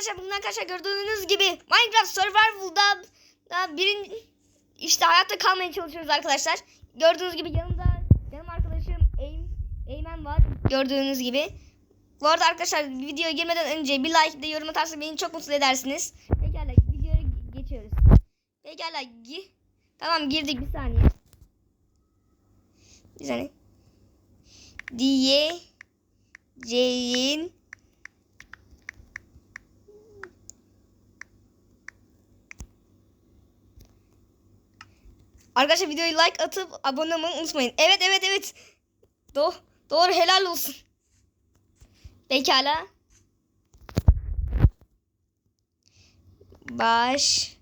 arkadaşlar bugün arkadaşlar gördüğünüz gibi Minecraft Survival'da da birin işte hayatta kalmaya çalışıyoruz arkadaşlar. Gördüğünüz gibi yanımda canım arkadaşım Eym, Eymen var. Gördüğünüz gibi. Bu arada arkadaşlar videoya girmeden önce bir like de yorum atarsanız beni çok mutlu edersiniz. Pekala videoya geçiyoruz. Pekala gi Tamam girdik bir saniye. Bir saniye. Diyeceğin Arkadaşlar videoyu like atıp abone olmayı unutmayın. Evet evet evet. Do doğru helal olsun. Pekala. Başlayalım.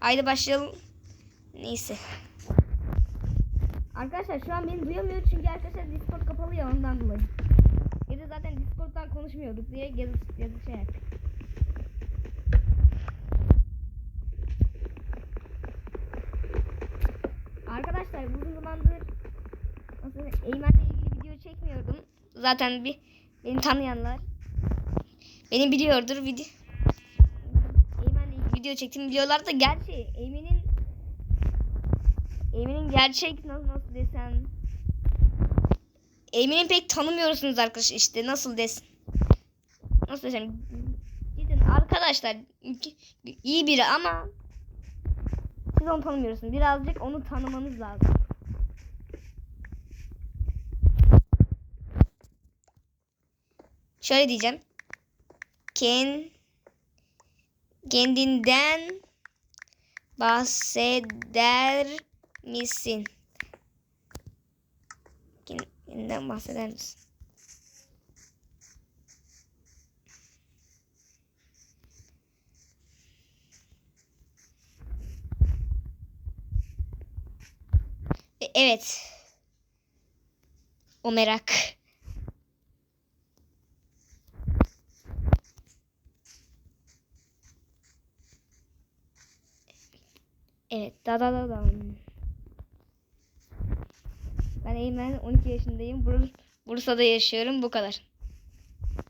Haydi başlayalım. Neyse. Arkadaşlar şu an beni duyamıyor çünkü arkadaşlar Discord kapalı ya ondan dolayı. Da zaten Discord'dan konuşmuyorduk diye yazı, yazı şey. Arkadaşlar uzun zamandır nasıl Eymen'le ilgili video çekmiyordum. Zaten bir beni tanıyanlar beni biliyordur video. Eymen'le ilgili video çektim biliyorlar da gerçi Eymen'in Emin'in gerçek nasıl, nasıl desem Emin'i pek tanımıyorsunuz arkadaşlar işte nasıl desem nasıl desem. Gidin arkadaşlar iyi biri ama siz onu tanımıyorsunuz. Birazcık onu tanımanız lazım. Şöyle diyeceğim. Ken kendinden bahseder misin? Kendinden bahseder misin? E- Evet. O merak. Evet. Da da da da. Ben Eymen 12 yaşındayım. Bur Bursa'da yaşıyorum. Bu kadar.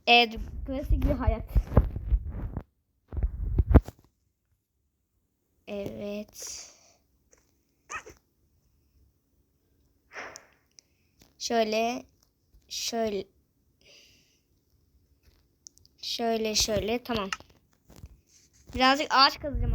Evet. Klasik bir hayat. Evet. Şöyle. Şöyle. Şöyle şöyle. Tamam. Birazcık ağaç kazacağım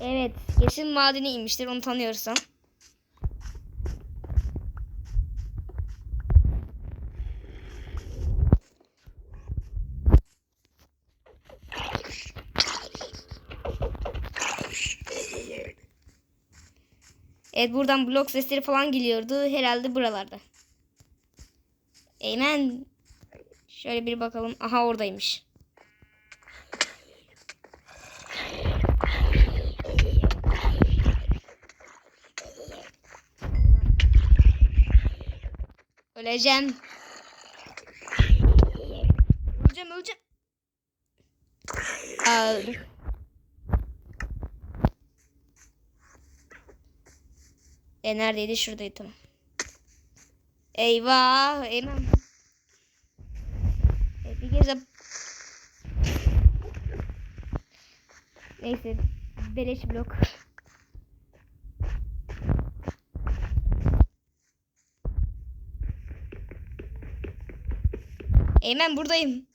Evet. Kesin madene inmiştir. Onu tanıyorsam. Evet buradan blok sesleri falan geliyordu. Herhalde buralarda. Eymen. Şöyle bir bakalım. Aha oradaymış. Öleceğim. Öleceğim öleceğim. Öldüm. E neredeydi? Şuradaydı tamam. Eyvah. Eyvah. E, bir kez. Neyse. Beleş blok. Eymen buradayım.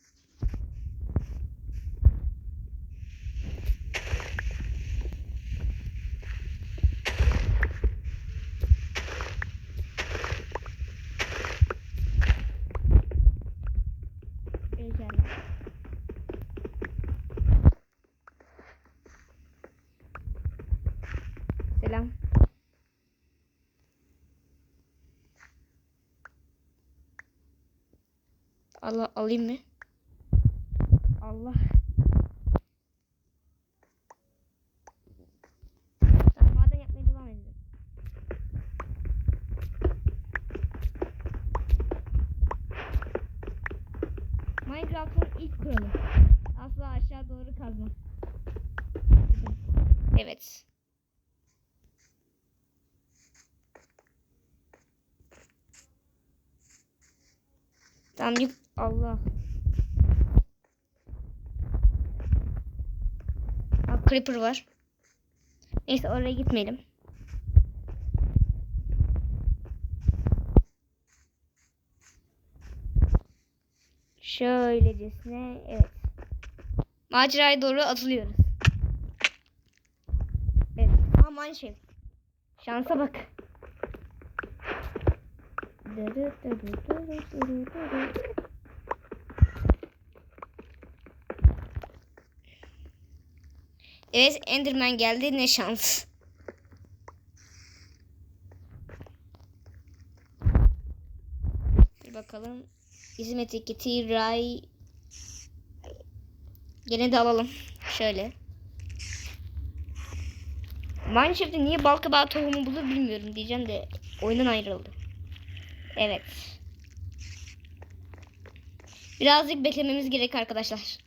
Selam. Allah alayım mı? Allah. Maden yapmaya devam edelim. Minecraft'ın ilk kuralı. Asla aşağı doğru kazma. Evet. Tamam yük Allah. Aa, creeper var. Neyse oraya gitmeyelim. Şöylecesine evet. Maceraya doğru atılıyoruz. Evet. Aman şey. Şansa bak. Evet Enderman geldi ne şans. Bir bakalım. Bizim etiketi Ray. Gene de alalım. Şöyle. Mineshaft'te niye bal kabağı tohumu bulur bilmiyorum diyeceğim de oyundan ayrıldı. Evet. Birazcık beklememiz gerek arkadaşlar.